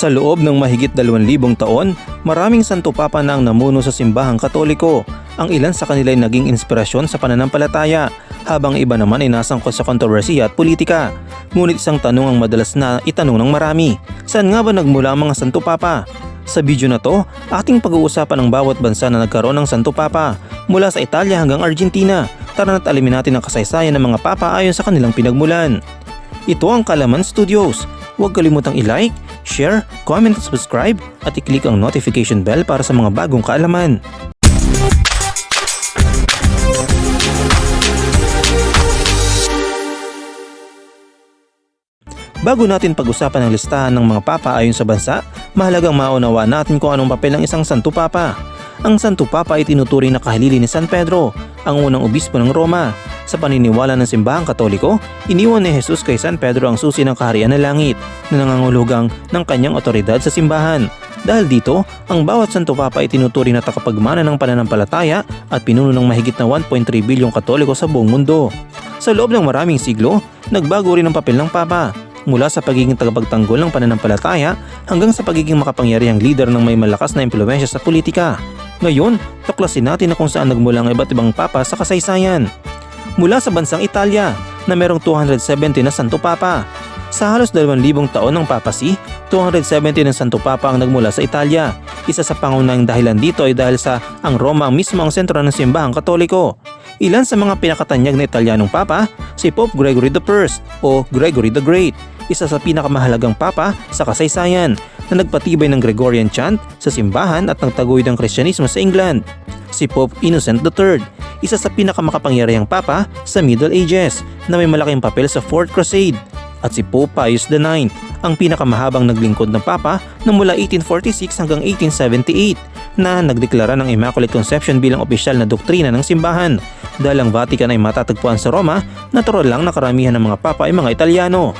Sa loob ng mahigit 2,000 taon, maraming santo papa na ang namuno sa simbahang katoliko. Ang ilan sa kanila ay naging inspirasyon sa pananampalataya, habang iba naman ay nasangkot sa kontrobersiya at politika. Ngunit isang tanong ang madalas na itanong ng marami, saan nga ba nagmula ang mga santo papa? Sa video na to, ating pag-uusapan ang bawat bansa na nagkaroon ng santo papa, mula sa Italia hanggang Argentina. Tara na't alimin natin ang kasaysayan ng mga papa ayon sa kanilang pinagmulan. Ito ang Kalaman Studios. Huwag kalimutang i-like, share, comment subscribe at i-click ang notification bell para sa mga bagong kaalaman. Bago natin pag-usapan ang listahan ng mga papa ayon sa bansa, mahalagang maunawa natin kung anong papel ng isang Santo Papa. Ang Santo Papa ay tinuturing na kahalili ni San Pedro, ang unang obispo ng Roma. Sa paniniwala ng simbahang katoliko, iniwan ni Jesus kay San Pedro ang susi ng kaharian ng langit na nangangulugang ng kanyang otoridad sa simbahan. Dahil dito, ang bawat Santo Papa ay tinuturing na takapagmana ng pananampalataya at pinuno ng mahigit na 1.3 bilyong katoliko sa buong mundo. Sa loob ng maraming siglo, nagbago rin ang papel ng Papa mula sa pagiging tagapagtanggol ng pananampalataya hanggang sa pagiging makapangyarihang leader ng may malakas na impluensya sa politika. Ngayon, tuklasin natin na kung saan nagmula ang iba't ibang papa sa kasaysayan. Mula sa bansang Italia na merong 270 na Santo Papa. Sa halos 2,000 taon ng papacy, 270 ng Santo Papa ang nagmula sa Italia. Isa sa pangunahing dahilan dito ay dahil sa ang Roma ang mismo ang sentro ng simbahang katoliko. Ilan sa mga pinakatanyag na Italianong Papa, si Pope Gregory I o Gregory the Great, isa sa pinakamahalagang Papa sa kasaysayan na nagpatibay ng Gregorian chant sa simbahan at nagtaguyod ng Kristyanismo sa England. Si Pope Innocent III, isa sa pinakamakapangyarihang Papa sa Middle Ages na may malaking papel sa Fourth Crusade. At si Pope Pius IX, ang pinakamahabang naglingkod ng Papa na mula 1846 hanggang 1878 na nagdeklara ng Immaculate Conception bilang opisyal na doktrina ng simbahan. Dahil ang Vatican ay matatagpuan sa Roma, natural lang na karamihan ng mga Papa ay mga Italiano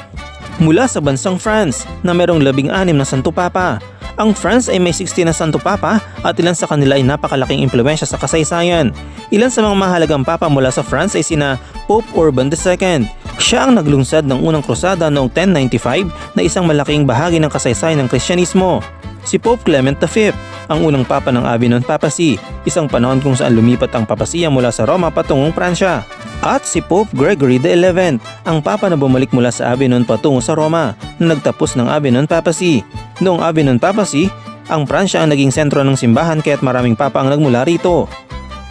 mula sa bansang France na merong labing anim na Santo Papa. Ang France ay may 60 na Santo Papa at ilan sa kanila ay napakalaking impluensya sa kasaysayan. Ilan sa mga mahalagang papa mula sa France ay sina Pope Urban II. Siya ang naglungsad ng unang krusada noong 1095 na isang malaking bahagi ng kasaysayan ng Kristyanismo. Si Pope Clement V, ang unang papa ng Avignon Papacy, isang panahon kung saan lumipat ang papasiya mula sa Roma patungong Pransya. At si Pope Gregory XI, ang papa na bumalik mula sa Avignon patungo sa Roma na nagtapos ng Avignon Papacy. Noong Avignon Papacy, ang Pransya ang naging sentro ng simbahan kaya't maraming papa ang nagmula rito.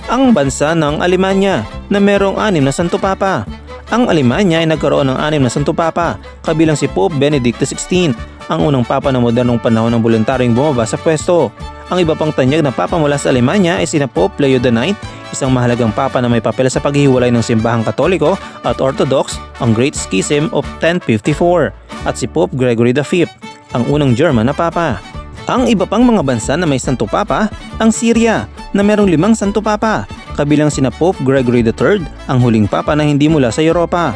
Ang bansa ng Alemanya na merong anim na Santo Papa. Ang Alemanya ay nagkaroon ng anim na Santo Papa, kabilang si Pope Benedict XVI, ang unang papa na modernong panahon ng voluntaryong bumaba sa pwesto. Ang iba pang tanyag na papa mula sa Alemanya ay sina Pope Leo IX, isang mahalagang papa na may papel sa paghihiwalay ng simbahang katoliko at orthodox, ang Great Schism of 1054, at si Pope Gregory V, ang unang German na papa. Ang iba pang mga bansa na may Santo Papa, ang Syria na merong limang Santo Papa, kabilang sina Pope Gregory III, ang huling Papa na hindi mula sa Europa.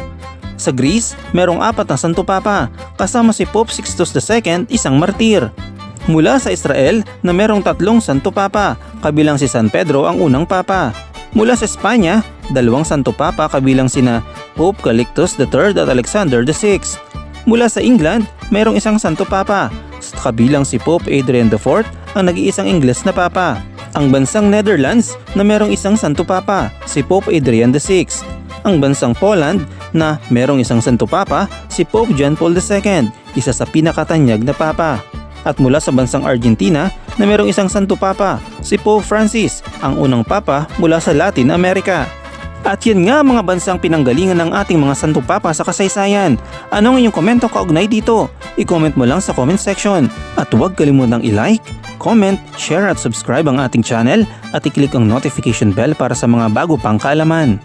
Sa Greece, merong apat na Santo Papa, kasama si Pope Sixtus II, isang martir. Mula sa Israel na merong tatlong Santo Papa, kabilang si San Pedro ang unang Papa. Mula sa Espanya, dalawang Santo Papa kabilang sina Pope Calixtus III at Alexander VI. Mula sa England, mayroong isang Santo Papa, kabilang si Pope Adrian IV ang nag-iisang Ingles na Papa. Ang bansang Netherlands na mayroong isang Santo Papa, si Pope Adrian VI. Ang bansang Poland na mayroong isang Santo Papa, si Pope John Paul II, isa sa pinakatanyag na Papa. At mula sa bansang Argentina na mayroong isang Santo Papa, si Pope Francis, ang unang Papa mula sa Latin America. At yan nga mga bansang pinanggalingan ng ating mga Santo Papa sa kasaysayan. Ano ang inyong komento kaugnay dito? I-comment mo lang sa comment section. At huwag kalimutang i-like, comment, share at subscribe ang ating channel at i-click ang notification bell para sa mga bago pang kaalaman.